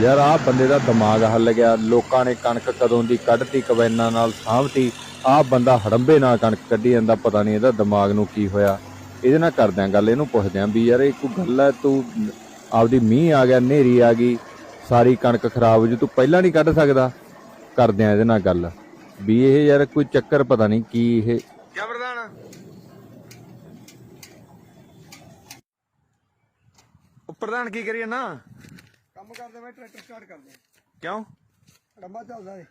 ਯਾਰ, ਆਹ ਬੰਦੇ ਦਾ ਦਿਮਾਗ ਹੱਲ ਗਿਆ। ਲੋਕਾਂ ਨੇ ਕਣਕ ਕਦੋਂ ਦੀ ਕੱਢਤੀ, ਕਵੈਨਾਂ ਨਾਲ ਸਾਂਭਤੀ। ਆਹ ਬੰਦਾ ਹੜੰਬੇ ਨਾਲ ਕਣਕ ਕੱਢੀ ਜਾਂਦਾ, ਪਤਾ ਨਹੀਂ ਇਹਦਾ ਦਿਮਾਗ ਨੂੰ ਕੀ ਹੋਇਆ। ਇਹਦੇ ਨਾਲ ਕਰਦੇ ਆਂ ਗੱਲ, ਇਹਨੂੰ ਪੁੱਛਦੇ ਆਂ ਵੀ, ਯਾਰ, ਇਹ ਕੋਈ ਗੱਲ ਹੈ, ਤੂੰ ਆਪਦੀ ਮੀਂਹ ਆ ਗਿਆ, ਹਨੇਰੀ ਆ ਗਈ, ਸਾਰੀ ਕਣਕ ਖਰਾਬ ਹੋ ਜੂ, ਤੂੰ ਪਹਿਲਾਂ ਨਹੀਂ ਕੱਢ ਸਕਦਾ? ਕਰਦੇ ਆਂ ਇਹਦੇ ਨਾਲ ਗੱਲ। ਵੀ ਇਹ ਯਾਰ, ਕੋਈ ਚੱਕਰ ਪਤਾ ਨਹੀਂ ਕੀ ਇਹ। ਕਿਆ ਪ੍ਰਧਾਨ? ਪ੍ਰਧਾਨ ਕੀ ਕਰੀਏ ਨਾ? ਕੰਮ ਕਰਦੇ ਮੈਂ ਟਰੈਕਟਰ ਸਟਾਰਟ ਕਰਦੇ। ਕਿਉਂ? ਡੱਬਾ ਚੱਲਦਾ ਏ।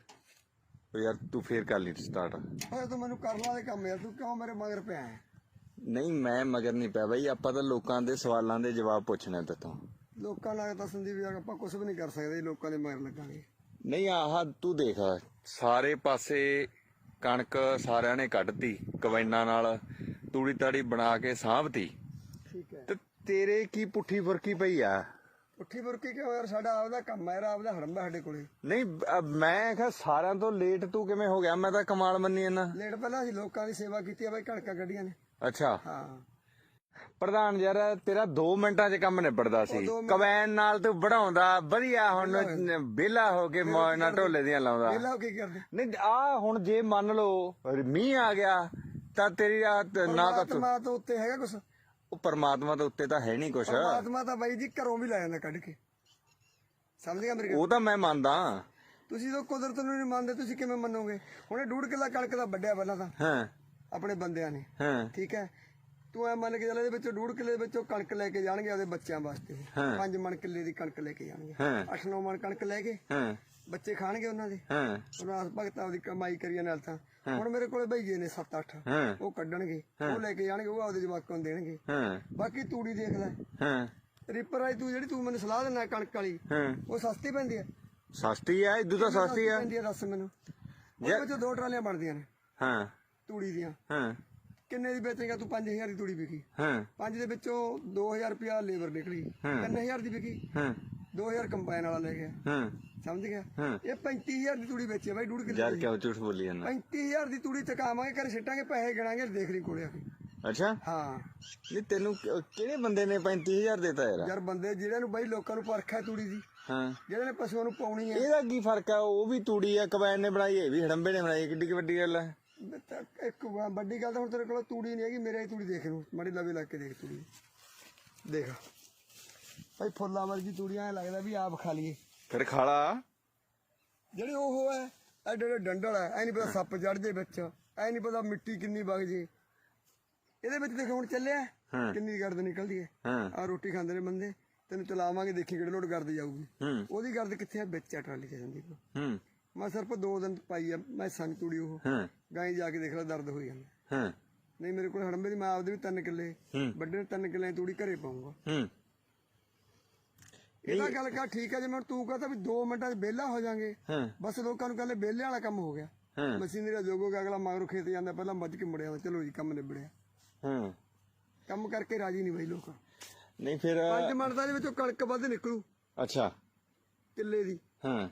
ਉਹ ਯਾਰ ਤੂੰ ਫੇਰ ਕਰ ਲਈ ਸਟਾਰਟ ਓਏ ਤੂੰ ਮੈਨੂੰ ਕਰਨ ਵਾਲੇ ਕੰਮ ਯਾਰ ਤੂੰ ਕਿਉਂ ਮੇਰੇ ਮਗਰ ਪਿਆ ਹੈ ਨਹੀਂ ਮੈਂ ਮਗਰ ਨਹੀਂ ਪਿਆ ਬਈ ਆਪਾਂ ਤਾਂ ਲੋਕਾਂ ਦੇ ਸਵਾਲਾਂ ਦੇ ਜਵਾਬ ਪੁੱਛਣੇ ਤੇਤੋਂ ਲੋਕਾਂ ਨਾਲ ਤਾਂ ਸੰਦੀਪ ਯਾਰ ਆਪਾਂ ਕੁਝ ਵੀ ਨਹੀਂ ਕਰ ਸਕਦੇ ਲੋਕਾਂ ਦੇ ਮਗਰ ਲੱਗਾਂਗੇ। ਨਹੀਂ ਆਹ ਤੂੰ ਦੇਖ ਸਾਰੇ ਪਾਸੇ ਕਣਕ ਸਾਰਿਆਂ ਨੇ ਕੱਢਤੀ ਕਵੈਨਾਂ ਨਾਲ ਤੂੜੀ ਤਾੜੀ ਬਣਾ ਕੇ ਸਾਂਭਤੀ। ਠੀਕ ਹੈ। ਤੇ ਤੇਰੇ ਕੀ ਪੁੱਠੀ ਫੁਰਕੀ ਪਈ ਆ? ਉੱਠੀ ਬੁਰਕੀ ਕਿਉਂ ਯਾਰ? ਸਾਡਾ ਆਪਦਾ ਕੰਮ ਹੈ ਯਾਰ ਆਪਦਾ ਹੜੰਬਾ ਸਾਡੇ ਕੋਲੇ। ਨਹੀਂ ਅ, ਮੈਂ ਕਿਹਾ ਸਾਰਿਆਂ ਤੋਂ ਲੇਟ ਤੂੰ ਕਿਵੇਂ ਹੋ ਗਿਆ? ਮੈਂ ਤਾਂ ਕਮਾਲ ਮੰਨੀ ਇਹਨਾਂ ਲੇਟ ਪਹਿਲਾਂ ਅਸੀਂ ਲੋਕਾਂ ਦੀ ਸੇਵਾ ਕੀਤੀ ਆ ਬਈ ਕਣਕਾਂ ਗੱਡੀਆਂ ਨੇ। ਅੱਛਾ। ਹਾਂ। ਪ੍ਰਧਾਨ ਯਾਰ ਤੇਰਾ 2 ਮਿੰਟਾਂ 'ਚ ਕੰਮ ਨਿਬੜਦਾ ਸੀ। ਕਵੈਨ ਨਾਲ ਤੂੰ ਵਧਾਉਂਦਾ ਵਧੀਆ ਹੁਣ ਵਿਹਲਾ ਹੋ ਕੇ ਮੌਜ ਨਾਲ ਢੋਲੇ ਦੀਆਂ ਲਾਉਂਦਾ। ਪਹਿਲਾਂ ਉਹ ਕੀ ਕਰਦੇ? ਨਹੀਂ ਆ ਹੁਣ ਜੇ ਮੰਨ ਲਓ ਮੀਂਹ ਆ ਗਿਆ ਤਾਂ ਤੇਰੀ ਆ ਨਾ ਤਾਂ ਤੂੰ- ਪਰਮਾਤਮਾ ਤੋਂ ਉੱਤੇ ਹੈਗਾ ਕੁਛ? ਉਹ ਪਰਮਾਤਮਾ ਦੇ ਉੱਤੇ ਤਾਂ ਹੈ ਨਹੀਂ ਕੁਛ। ਪਰਮਾਤਮਾ ਤਾਂ ਬਾਈ ਜੀ ਘਰੋਂ ਵੀ ਲੈ ਜਾਂਦਾ ਕੱਢ ਕੇ। ਸਮਝ ਗਿਆ ਮੇਰੀ ਉਹ ਤਾਂ ਮੈਂ ਮੰਨਦਾ। ਤੁਸੀਂ ਤਾਂ ਕੁਦਰਤ ਨੂੰ ਨਹੀਂ ਮੰਨਦੇ ਤੁਸੀਂ ਕਿਵੇਂ ਮੰਨੋਗੇ? ਹੁਣੇ ਡੂੜ ਕਿੱਲਾ ਕਣਕ ਦਾ ਵੱਡਿਆ ਪਹਿਲਾਂ ਤਾਂ। ਹਾਂ। ਆਪਣੇ ਬੰਦਿਆਂ ਨੇ। ਹਾਂ। ਠੀਕ ਹੈ? ਤੂੰ ਐ ਮੰਨ ਕੇ ਚੱਲ ਇਹਦੇ ਵਿੱਚੋਂ ਡੂੜ ਕਿੱਲੇ ਦੇ ਵਿੱਚੋਂ ਕਣਕ ਲੈ ਕੇ ਜਾਣਗੇ ਉਹਦੇ ਬੱਚਿਆਂ ਵਾਸਤੇ। ਪੰਜ ਮਣ ਕਿੱਲੇ ਦੀ ਕਣਕ ਲੈ ਕੇ ਜਾਣਗੇ। ਹਾਂ। 8-9 ਮਣ ਕਣਕ ਲੈ ਕੇ। ਹਾਂ। ਬੱਚੇ ਖਾਣਗੇ ਉਹਨਾਂ ਦੇ? ਹਾਂ। ਉਹਨਾਂ ਆਸ ਭਗਤ ਆਪਦੀ ਕਮਾਈ ਕਰੀਏ ਨਾਲ ਤਾਂ। ਹੁਣ ਮੇਰੇ ਕੋਲੇ ਬਈਏ ਨੇ 7-8 ਹਾਂ। ਉਹ ਕੱਢਣਗੇ। ਉਹ ਲੈ ਕੇ ਜਾਣਗੇ ਉਹ ਆਪਦੇ ਜਵਾਕਾਂ ਨੂੰ ਦੇਣਗੇ। ਹਾਂ। ਬਾਕੀ ਤੂੜੀ ਦੇਖ ਲੈ। ਹਾਂ। ਰੀਪਰ ਆਈ ਤੂੰ ਜਿਹੜੀ ਤੂੰ ਮੈਨੂੰ ਸਲਾਹ ਦਿੰਦਾ ਕਣਕ ਵਾਲੀ ਉਹ ਸਸਤੀ ਪੈਂਦੀ ਹੈ ਸਸਤੀ ਆ ਇਦੋਂ ਤਾਂ ਸਸਤੀ ਆ। ਪੈਂਦੀ ਹੈ ਦੱਸ ਮੈਨੂੰ। ਉਹਦੇ ਵਿੱਚੋਂ ਦੋ ਟਰਾਲੀਆਂ ਬਣਦੀਆਂ ਨੇ ਹਾਂ। ਤੂੜੀ ਦੀਆਂ। ਹਾਂ। ਕਿੰਨੇ ਦੀ ਵੇਚੇਗਾ ਤੂੰ? 5000 ਦੀ ਤੂੜੀ ਵਿਕੀ। ਹਾਂ। ਪੰਜ ਦੇ ਵਿੱਚੋਂ 2000 ਰੁਪਿਆ ਲੇਬਰ ਨਿਕਲੀ। 3000 ਦੀ ਵਿਕੀ। ਹਾਂ। 2000 ਕੰਬਾਈਨ ਵਾਲਾ ਲੈ ਗਿਆ। ਹਾਂ। ਸਮਝ ਗਿਆ। ਇਹ 35000 ਦੀ ਤੂੜੀ ਵੇਚੀ ਆ ਬਾਈ ਡੂੜ ਕਿੱਲੇ ਯਾਰ ਕਿਉਂ ਝੂਠ ਬੋਲੀ ਜਾਂਦਾ? 35000 ਦੀ ਤੂੜੀ ਚਕਾਵਾਂਗੇ ਘਰੇ ਸਿੱਟਾਂਗੇ ਪੈਸੇ ਗਿਣਾਂਗੇ ਦੇਖ ਲਈ ਕੋਲੇ ਆ ਕੇ। ਅੱਛਾ? ਹਾਂ। ਨਹੀਂ ਤੈਨੂੰ ਕਿ- ਕਿਹੜੇ ਬੰਦੇ ਨੇ 35000 ਦਿੱਤਾ ਯਾਰ? ਯਾਰ ਬੰਦੇ ਜਿਹੜਿਆਂ ਨੂੰ ਬਾਈ ਲੋਕਾਂ ਨੂੰ ਪਰਖ ਹੈ ਤੂੜੀ ਦੀ ਹਾਂ। ਜਿਹੜੇ ਨੇ ਪਸ਼ੂਆਂ ਨੂੰ ਪਾਉਣੀ ਹੈ। ਇਹਦਾ ਕੀ ਫ਼ਰਕ ਆ? ਉਹ ਵੀ ਤੂੜੀ ਆ ਕਬੈਨ ਨੇ ਬਣਾਈ ਇਹ ਵੀ ਹੜੰਬੇ ਨੇ ਬਣਾਈ ਕਿੱਡੀ ਕੁ ਵੱਡੀ ਗੱਲ ਆ। ਤਾਂ ਇੱਕ ਵ- ਵੱਡੀ ਗੱਲ ਤਾਂ ਹੁਣ ਤੇਰੇ ਕੋਲ ਤੂੜੀ ਨਹੀਂ ਹੈਗੀ ਮੇਰੇ ਹੀ ਤੂੜੀ ਦੇਖ ਨੂੰ ਮਾੜੀ ਲਵੇ ਲੱਗ ਕੇ ਦੇਖ ਤੂੜੀ। ਦੇਖ। ਭਾਈ ਫੁੱਲਾਂ ਵਰਗੀ ਤੂੜੀਆਂ ਐ ਲੱਗਦਾ ਵੀ ਆਪ ਖਾ ਲਈਏ। ਫਿਰ ਖਾਲਾ? ਜਿਹੜੇ ਉਹ ਹੈ ਐਡੇ ਐਡੇ ਡੰਡਲ ਹੈ ਐ ਨਹੀਂ ਪਤਾ ਸੱਪ ਜੜ ਜੇ ਵਿੱਚ ਐ ਨਹੀਂ ਪਤਾ ਮਿੱਟੀ ਕਿੰਨੀ ਵਗ ਜੇ। ਇਹਦੇ ਵਿੱਚ ਦੇਖ ਹੁਣ ਚੱਲਿਆ ਹਾਂ। ਕਿੰਨੀ ਗਰਦ ਨਿਕਲਦੀ ਹੈ। ਹਾਂ। ਆ ਰੋਟੀ ਖਾਂਦੇ ਨੇ ਬੰਦੇ ਤੈਨੂੰ ਚਲਾਵਾਂਗੇ ਦੇਖੀ ਕਿਹੜੇ ਲੋਟ ਗਰਦ ਜਾਊਗੀ। ਹੂੰ। ਉਹਦੀ ਗਰਦ ਕਿੱਥੇ ਆ? ਵਿੱਚ ਆ ਟਰਾਲੀ ਚ ਜਾਂਦੀ। ਹੂੰ। ਮੈਂ ਸਿਰਫ ਦੋ ਦਿਨ ਪਾਈ ਆ ਮੈਂ ਸੰਗ ਤੂੜੀ ਉਹ। ਹਾਂ। ਗਾਂ ਜਾ ਕੇ ਦੇਖ ਲੈ ਦਰਦ ਹੋਈ ਜਾਂਦਾ। ਹਾਂ। ਨਹੀਂ ਮੇਰੇ ਕੋਲ ਹੜੰਬੇ ਦੀ ਮੈਂ ਆਪਦੇ ਵੀ ਤਿੰਨ ਕਿੱਲੇ ਹੂੰ। ਵੱਡੇ ਨੇ ਤਿੰਨ ਕਿੱਲੇ ਤੂੜੀ ਘਰੇ ਪਾਉਂਗਾ ਹੂੰ। ਇਹਦਾ ਗੱਲ ਕਾ ਠੀਕ ਹੈ ਜੇ ਮੈਂ ਤੂੰ ਕਹਤਾ ਵੀ 2 ਮਿੰਟਾਂ 'ਚ ਵਿਹਲਾ ਹੋ ਜਾਾਂਗੇ। ਬਸ ਲੋਕਾਂ ਨੂੰ ਕਹਿੰਦੇ ਵਿਹਲੇ ਵਾਲਾ ਕੰਮ ਹੋ ਗਿਆ। ਮਸ਼ੀਨਰੀ ਦਾ ਜੋਗ ਹੋ ਗਿਆ ਅਗਲਾ ਮਗਰੋਂ ਖੇਤ ਜਾਂਦਾ ਪਹਿਲਾਂ ਮੱਝ ਕੇ ਮੁੜਿਆ ਚਲੋ ਜੀ ਕੰਮ ਨਿਬੜਿਆ। ਹਾਂ। ਕੰਮ ਕਰਕੇ ਰਾਜੀ ਨਹੀਂ ਬਈ ਲੋਕ। ਨਹੀਂ ਫਿਰ ਪੰਜ ਮਿੰਟਾਂ ਦੇ ਵਿੱਚੋਂ ਕਣਕ ਵੱਧ ਨਿਕਲੂ। ਅੱਛਾ। ਕਿੱਲੇ ਦੀ। ਹਾਂ।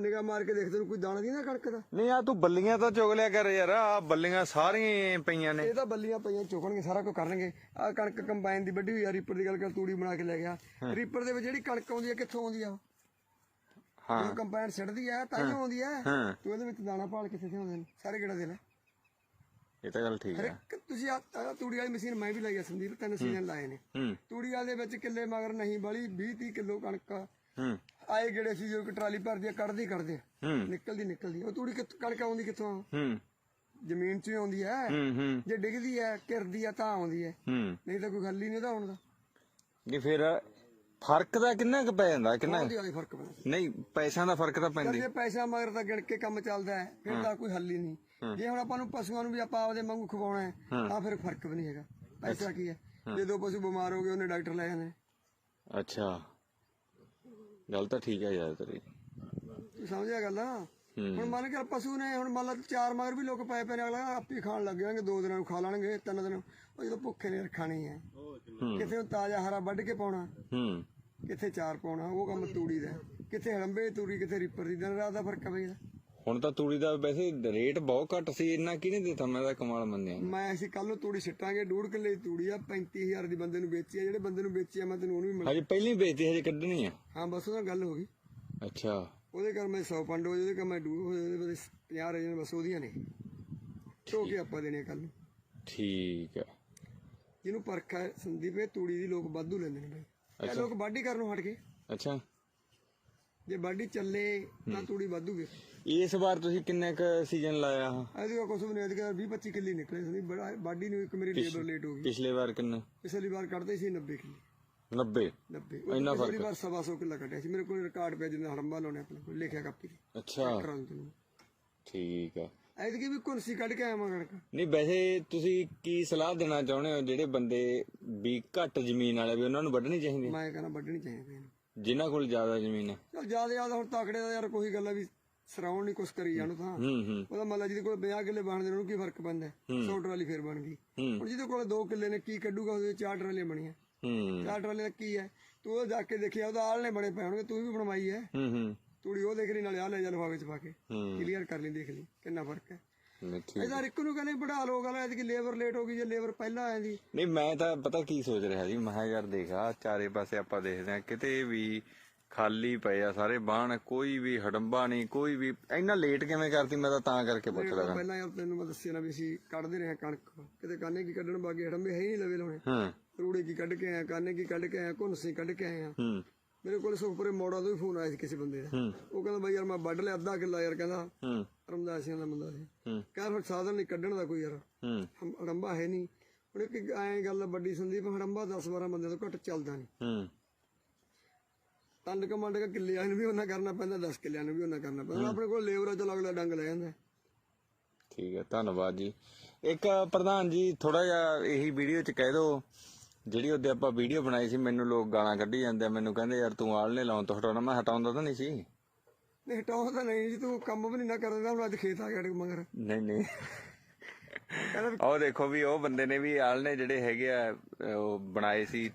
ਨਿਗਾਹ ਮਾਰ ਕੇ ਦੇਖਦੇ ਨੂੰ ਕੋਈ ਦਾਣਾ ਨਹੀਂ ਨਾ ਕਣਕ ਦਾ। ਨਹੀਂ ਆ ਤੂੰ ਬੱਲੀਆਂ ਤਾਂ ਚੁਗ ਲਿਆ ਕਰ ਯਾਰ ਆ ਬੱਲੀਆਂ ਸਾਰੀਆਂ ਪਈਆਂ ਨੇ। ਇਹ ਤਾਂ ਬੱਲੀਆਂ ਪਈਆਂ ਚੁੱਕਣਗੇ ਸਾਰਾ ਕੁਝ ਕਰਨਗੇ। ਆ ਕਣਕ ਕੰਬਾਈਨ ਦੀ ਵੱਡੀ ਹੋਈ ਆ ਰੀਪਰ ਦੀ ਗੱਲ ਕਰ ਤੂੜੀ ਬਣਾ ਕੇ ਲੈ ਗਿਆ। ਰੀਪਰ ਦੇ ਵਿੱਚ ਜਿਹੜੀ ਕਣਕ ਆਉਂਦੀ ਹੈ ਕਿੱਥੋਂ ਆਉਂਦੀ ਆ? ਹਾਂ। ਜਦੋਂ ਕੰਬਾਈਨ ਛੱਡਦੀ ਆ ਤਾਂ ਹੀ ਆਉਂਦੀ ਆ। ਹਾਂ। ਤੂੰ ਇਹਦੇ ਵਿੱਚ ਦਾਣਾ ਪਾਲ ਕਿੱਥੇ ਸੇ ਆਉਂਦੇ ਨੇ ਸਾਰੇ ਕਿਹੜਾ ਦੇ ਲੈ ਇਹ ਤਾਂ ਗੱਲ ਠੀਕ ਆ। ਇੱਕ ਤੁਸੀਂ ਆ ਤੂੜੀ ਵਾਲੀ ਮਸ਼ੀਨ ਮੈਂ ਵੀ ਲਾਈ ਆ ਸੰਦੀਪ ਤਿੰਨ ਸੀਜ਼ਨ ਲਾਏ ਨੇ। ਹੂੰ। ਤੂੜੀ ਵਾਲੇ ਵਿੱਚ ਕਿੱਲੇ ਮਗਰ ਨਹੀਂ ਬਲੀ 20 30 ਕਿਲੋ ਕਣਕ ਹੂੰ। ਆਏ ਗੇੜੇ ਸੀ ਜੋ ਕਿ ਟਰਾਲੀ ਭਰਦੀ ਆ ਕੱਢਦੀ ਕੱਢਦੇ ਨਿਕਲਦੀ ਨਿਕਲਦੀ ਉਹ ਤੂੜੀ ਕਿੱਥੋਂ- ਕਣਕ ਆਉਂਦੀ ਕਿੱਥੋਂ? ਹੂੰ। ਜ਼ਮੀਨ 'ਚ ਆਉਂਦੀ ਹੈ ਜੇ ਡਿੱਗਦੀ ਹੈ ਕਿਰਦੀ ਆ ਤਾਂ ਆਉਂਦੀ ਹੈ। ਨਹੀਂ ਤਾਂ ਕੋਈ ਗੱਲ ਹੀ ਨਹੀਂ ਉਹਦਾ ਆਉਣ ਦਾ। ਨਹੀਂ ਫਿਰ ਫ਼ਰਕ ਤਾਂ ਕਿੰਨਾ ਕੁ ਪੈ ਜਾਂਦਾ ਕਿੰਨਾ ਬਹੁਤ ਜ਼ਿਆਦਾ ਫ਼ਰਕ ਪੈਂਦਾ। ਨਹੀਂ ਪੈਸਿਆਂ ਦਾ ਫ਼ਰਕ ਤਾਂ ਪੈਂਦਾ। ਜੇ ਪੈਸਾ ਮਗਰ ਤਾਂ ਗਿਣ ਕੇ ਕੰਮ ਚੱਲਦਾ ਹੈ ਫਿਰ ਤਾਂ ਕੋਈ ਹੱਲ ਹੀ ਨਹੀਂ। ਜੇ ਹੁਣ ਆਪਾਂ ਨੂੰ ਪਸ਼ੂਆਂ ਨੂੰ ਵੀ ਆਪਾਂ ਆਪਦੇ ਵਾਂਗੂ ਖਵਾਉਣਾ ਹੈ ਤਾਂ ਫਿਰ ਫ਼ਰਕ ਵੀ ਨਹੀਂ ਹੈਗਾ। ਪੈਸਾ ਕੀ ਹੈ? ਜੇ ਦੋ ਪਸ਼ੂ ਬਿਮਾਰ ਹੋ ਗਏ ਉਹਨੇ ਡਾਕਟਰ ਲੈ ਹੈ। ਅੱਛਾ। ਗੱਲ ਤਾਂ ਠੀਕ ਹੈ ਯਾਰ ਤੇਰੀ। ਤੂੰ ਸਮਝਿਆ ਗੱਲ ਹੂੰ। ਹੁਣ ਮੰਨ ਕੇ ਪਸ਼ੂ ਨੇ ਹੁਣ ਮੰਨ ਲਾ ਚਾਰ ਮਗਰ ਵੀ ਲੋਕ ਪਏ ਪਏ ਨੇ ਅਗਲਾ ਆਪੇ ਖਾਣ ਲੱਗ ਜਾਣਗੇ ਦੋ ਦਿਨਾਂ ਨੂੰ ਖਾ ਲੈਣਗੇ ਤਿੰਨ ਦਿਨ ਉਹ ਜਦੋਂ ਭੁੱਖੇ ਨੇ ਰੱਖਣੀ ਹੈ। ਹੂੰ। ਕਿਥੇ ਨੂੰ ਤਾਜ਼ਾ ਹਰਾ ਵੱਢ ਕੇ ਪਾਉਣਾ? ਹੂੰ। ਕਿੱਥੇ ਚਾਰ ਪਾਉਣਾ? ਉਹ ਕੰਮ ਤੂੜੀ ਦਾ। ਕਿੱਥੇ ਹੜੰਬੇ ਤੂੜੀ ਕਿੱਥੇ ਰੀਪਰ ਦੀ? ਦਿਨ ਰਾਤ ਦਾ ਫ਼ਰਕ ਬਈ ਇਹਦਾ। ਹੁਣ ਤਾਂ ਤੂੜੀ ਦਾ ਵੈਸੇ ਰੇਟ ਬਹੁਤ ਘੱਟ ਸੀ ਇੰਨਾ ਕਿਹਨੇ ਦਿੱਤਾ ਮੈਂ ਤਾਂ ਕਮਾਲ ਮੰਨਿਆ। ਮੈਂ ਅਸੀਂ ਕੱਲ ਨੂੰ ਤੂੜੀ ਸਿੱਟਾਂਗੇ ਡੂੜ ਕਿੱਲੇ ਦੀ ਤੂੜੀ ਆ 35000 ਦੀ ਬੰਦੇ ਨੂੰ ਵੇਚੀ ਆ ਜਿਹੜੇ ਬੰਦੇ ਨੂੰ ਵੇਚੀ ਆ ਮੈਂ ਤੈਨੂੰ ਉਹਨੂੰ ਵੀ ਮਿਲ ਹਜੇ ਪਹਿਲੀ ਵੇਚਦੀ ਹਜੇ ਕੱਢਣੀ ਆ। ਹਾਂ ਬਸ ਉਹਦਾ ਗੱਲ ਹੋ ਗਈ। ਅੱਛਾ। ਉਹਦੇ ਕਰ ਮੈਂ 100 ਪੰਡ ਹੋ ਉਹਦੇ ਕਰ ਮੈਂ ਡੂ ਹੋ ਉਹਦੇ ਬਸ 50 ਰਜਨ ਬਸ ਉਹਦੀਆਂ ਨੇ। ਧੋ ਕੇ ਆਪਾਂ ਦੇਣੇ ਕੱਲ ਨੂੰ। ਠੀਕ ਆ। ਜਿਹਨੂੰ ਪਰਖ ਹੈ ਸੰਦੀਪ ਇਹ ਤੂੜੀ ਦੀ ਲੋਕ ਵਾਧੂ ਲੈਂਦੇ ਨੇ ਬਾਈ। ਇਹ ਲੋਕ ਵਾਢੀ ਕਰਨੋਂ ਹਟ ਗਏ ਅੱਛਾ। ਜੇ ਵਾਢੀ ਚੱਲੇ ਤਾਂ ਤੂੜੀ ਵਾਧੂ ਗੇ। ਇਸ ਵਾਰ ਤੁਸੀਂ ਕਿੰਨੇ ਕ ਸੀਜ਼ਨ ਲਾਇਆ ਆ? ਇਹਦੇ ਕੋ ਕੁਛ ਵੀ ਨਹੀਂ ਇਹਦੇ 20 25 ਕਿੱਲੇ ਨਿਕਲੇ ਸੰਦੀਪ ਬੜਾ ਵਾਢੀ ਨੂੰ ਇੱਕ ਮੇਰੀ ਲੇਬਰ ਲੇਟ ਹੋ ਗਈ। ਪਿਛਲੇ ਵਾਰ ਕਿੰਨੇ? ਪਿਛਲੀ ਵਾਰ ਕੱਢਦੇ ਸੀ 90 ਕਿੱਲੇ। 90 90 ਉਹ ਪਿਛਲੀ ਵਾਰ ਸਵਾ ਸੌ ਕਿੱਲਾ ਕੱਢਿਆ ਸੀ। ਮੇਰੇ ਕੋਲ ਰਿਕਾਰਡ ਪਿਆ ਜਿੰਨਾ ਹੜੰਬਾ ਲਾਉਣੇ ਆਪਣੇ ਕੋਲ ਲਿਖਿਆ ਕਾਪੀ ਤੇ। ਅੱਛਾ। ਠੀਕ ਆ। ਐਤਕੀ ਵੀ ਕੁਨਸੀ ਕੱਢ ਕੇ ਮੈਂ ਕਣਕ। ਨਹੀਂ ਵੈਸੇ ਤੁਸੀਂ ਕੀ ਸਲਾਹ ਦੇਣਾ ਚਾਹੁੰਦੇ ਹੋ ਜਿਹੜੇ ਬੰਦੇ ਵੀ ਘੱਟ ਜ਼ਮੀਨ ਵਾਲੇ ਵੀ ਉਹਨਾਂ ਨੂੰ ਵੱਢਣੀ ਚਾਹੀਦੀ? ਮੈਂ ਕਹਿੰਦਾ ਵੱਢਣੀ ਚਾਹੀਦੀ ਜਿਨ੍ਹਾਂ ਕੋਲ ਜ਼ਿਆਦਾ ਜ਼ਮੀਨ ਹੈ ਚਲ ਜ਼ਿਆਦਾ ਜ਼ਿਆਦਾ ਹੁਣ ਤਾਕੜੇ ਦਾ ਯਾਰ ਕੋਈ ਗੱਲ ਆ ਵੀ ਸਰਾਉਣ ਨਹੀਂ ਕੁਛ ਕਰੀ ਜਾਣੂ ਤਾਂ। ਉਹਦਾ ਮੱਲਾ ਜਿਹਦੇ ਕੋਲ 50 ਕਿੱਲੇ ਬਣਦੇ ਉਹਨੂੰ ਕੀ ਫ਼ਰਕ ਪੈਂਦਾ? 100 ਟਰਾਲੀ ਫੇਰ ਬਣ ਗਈ। ਹੁਣ ਜਿਹਦੇ ਕੋਲ 2 ਕਿੱਲੇ ਨੇ ਕੀ ਕੱਢੂਗਾ ਉਹਦੇ ਚਾਰ ਟਰਾਲੀਆਂ ਬਣੀਆਂ। ਚਾਰ ਟਰਾਲੀਆਂ ਦਾ ਕੀ ਹੈ? ਤੂੰ ਉਹ ਜਾ ਕੇ ਦੇਖਿਆ ਉਹਦਾ ਆਲ ਨੇ ਬਣੇ ਪਏ ਹੋਣਗੇ ਤੂੰ ਵੀ ਬਣਵਾਈ ਹੈ। ਤੂੜੀ ਉਹ ਦੇਖ ਲਈ ਨਾਲੇ ਆ ਲੈ ਜਾ ਲਫਾਵੇ ਚ ਪਾ ਕੇ। ਕਲੀਅਰ ਕਰ ਲਈ ਦੇਖ ਲਈ ਕਿੰਨਾ ਫ਼ਰਕ ਹੈ। ਇਹਦਾ ਇੱਕ ਨੂੰ ਕਹਿੰਦੇ ਵੜਾ ਲੋ ਗੱਲ ਐਤਕੀ ਲੇਬਰ ਲੇਟ ਹੋ ਗਈ ਜੇ ਲੇਬਰ ਪਹਿਲਾਂ ਆ ਜਾਂਦੀ ਨਹੀਂ ਮੈਂ ਤਾਂ ਪਤਾ ਕੀ ਸੋਚ ਰਿਹਾ ਜੀ ਮੈਂ ਕਿਹਾ ਯਾਰ ਦੇਖਾ ਚਾਰੇ ਪਾਸੇ ਆਪਾਂ ਦੇਖਦੇ ਆ ਕਿਤੇ ਵੀ ਖਾਲੀ ਪਏ ਆ ਸਾਰੇ ਬਾਣ ਕੋਈ ਵੀ ਹਡੰਬਾ ਨਹੀਂ ਕੋਈ ਵੀ ਇੰਨਾ ਲੇਟ ਕਿਵੇਂ ਕਰਤੀ ਮੈਂ ਤਾਂ ਤਾਂ ਕਰਕੇ ਪੁੱਛ ਰਿਹਾ ਪਹਿਲਾਂ ਯਾਰ ਤੈਨੂੰ ਮੈਂ ਦੱਸਿਆ ਨਾ ਵੀ ਅਸੀਂ ਕੱਢਦੇ ਰਹੇ ਕਣਕ। ਕਿਤੇ ਕਾਨੇ ਕੀ ਕੱਢਣ ਬਾਗੇ ਹੜੰਬੇ ਹੈ ਹੀ ਨਹੀਂ ਲਵੇ ਲਾਉਣੇ। ਹੂੰ। ਰੂੜੇ ਕੀ ਕੱਢ ਕੇ ਆਇਆ ਕਾਨੇ ਕੀ ਕੱਢ ਕੇ ਆਇਆ ਘੁੰਨਸੀ ਕੱਢ ਕੇ ਆਇਆ। ਹੂੰ। ਮੇਰੇ ਕੋਲ ਸੁਪਰੇ ਮੋੜਾ ਤੋਂ ਵੀ ਫੋਨ ਆਇਆ ਸੀ ਕਿਸੇ ਬੰਦੇ ਦਾ। ਉਹ ਕਹਿੰਦਾ ਬਾਈ ਯਾਰ ਮੈਂ ਵੱਢ ਲਿਆ ਅੱਧਾ ਕਿੱਲਾ ਯਾਰ ਕਹਿੰਦਾ। ਹੂੰ। ਰਮਦਾਸੀਆਂ ਦਾ ਬੰਦਾ ਸੀ। ਹੂੰ। ਕਹਿੰਦਾ ਫਿਰ ਸਾਧਨ ਨਹੀਂ ਕੱਢਣ ਦਾ ਕੋਈ ਯਾਰ। ਹੜੰਬਾ ਹੈ ਨਹੀਂ। ਹੁਣ ਇੱਕ ਐਂ ਗੱਲ ਵੱਡੀ ਸੰਦੀਪ ਹੜੰਬਾ 10 12 ਬੰਦੇ ਤੋਂ ਘੱਟ ਚੱਲਦਾ ਨਹੀਂ। ਤੰਡ ਕਮੰਡ ਕੇ ਕਿੱਲਿਆਂ ਨੂੰ ਵੀ ਉਹਨਾਂ ਕਰਨਾ ਪੈਂਦਾ 10 ਕਿੱਲਿਆਂ ਨੂੰ ਵੀ ਉਹਨਾਂ ਕਰਨਾ ਪੈਂਦਾ। ਆਪਣੇ ਕੋਲ ਲੇਬਰ ਚਲ ਅਗਲਾ ਡੰਗ ਲੈ ਜਾਂਦਾ ਠੀਕ ਹੈ ਧੰਨਵਾਦ ਜੀ। ਇੱਕ ਪ੍ਰਧਾਨ ਜੀ ਥੋੜਾ ਜਿਹਾ ਇਹੀ ਵੀਡੀਓ ਚ ਕਹਿ ਦਿਓ ਜਿਹੜੀ ਉਹਦੇ ਆਪਾਂ ਵੀਡੀਓ ਬਣਾਈ ਸੀ ਮੈਨੂੰ ਲੋਕ ਗਾਲਾਂ ਕੱਢੀ ਜਾਂਦੇ ਆ ਮੈਨੂੰ ਕਹਿੰਦੇ ਯਾਰ ਤੂੰ ਆਲ ਨੇ ਲਾਉਣ ਤੋਂ ਹਟਾਉਣਾ। ਮੈਂ ਹਟਾਉਂਦਾ ਤਾਂ ਨਹੀਂ ਸੀ? ਨਹੀਂ ਹਟਾਉਂ ਤਾਂ ਨਹੀਂ ਜੀ ਤੂੰ ਕੰਮ ਵੀ ਨਹੀਂ ਨਾ ਕਰਦਾ ਹੁਣ ਅੱਜ ਖੇਤ ਆ ਗਿਆ ਮਗਰ। ਨਹੀਂ ਨਹੀਂ। ਉਹ ਦੇਖੋ ਵੀ ਉਹ ਬੰਦੇ ਨੇ ਵੀ ਆਲ ਨੇ ਜਿਹੜੇ ਹੈਗੇ ਆ ਉਹ ਬਣਾਏ ਸੀ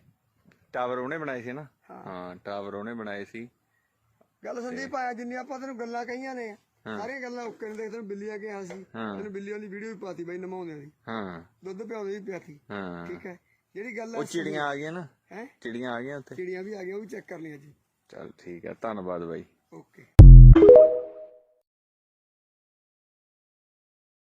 ਟਾਵਰ ਉਹਨੇ ਬਣਾਏ ਸੀ ਨਾ? ਹਾਂ। ਟਾਵਰ ਉਹਨੇ ਬਣਾਏ ਸੀ। ਗੱਲ ਸੰਦੀਪ ਆਇਆ ਜਿੰਨੀ ਆਪਾਂ ਤੈਨੂੰ ਗੱਲਾਂ ਕਹੀਆਂ ਨੇ ਸਾਰੀਆਂ ਗੱਲਾਂ ਨੇ ਦੇਖ ਤੈਨੂੰ ਬਿੱਲੀ ਆ ਕੇ ਆ ਸੀ ਤੈਨੂੰ ਬਿੱਲੀਆਂ ਦੀ ਵੀਡੀਓ ਵੀ ਪਾਤੀ ਬਾਈ ਨਮਾਉਂਦਿਆਂ ਦੀ ਹਾਂ। ਦੁੱਧ ਪਿਆਉਂਦੇ ਵੀ ਪਿਆਤੀ। ਹਾਂ। ਠੀਕ ਹੈ। ਜਿਹੜੀ ਗੱਲ ਉਹ ਚਿੜੀਆਂ ਆ ਗਈਆਂ ਨਾ। ਹੈ? ਚਿੜੀਆਂ ਆ ਗਈਆਂ ਉੱਥੇ। ਚਿੜੀਆਂ ਵੀ ਆ ਗਈਆਂ ਉਹ ਵੀ ਚੈੱਕ ਕਰ ਲਈਆਂ ਜੀ। ਚਲ ਠੀਕ ਹੈ ਧੰਨਵਾਦ ਬਾਈ। ਓਕੇ।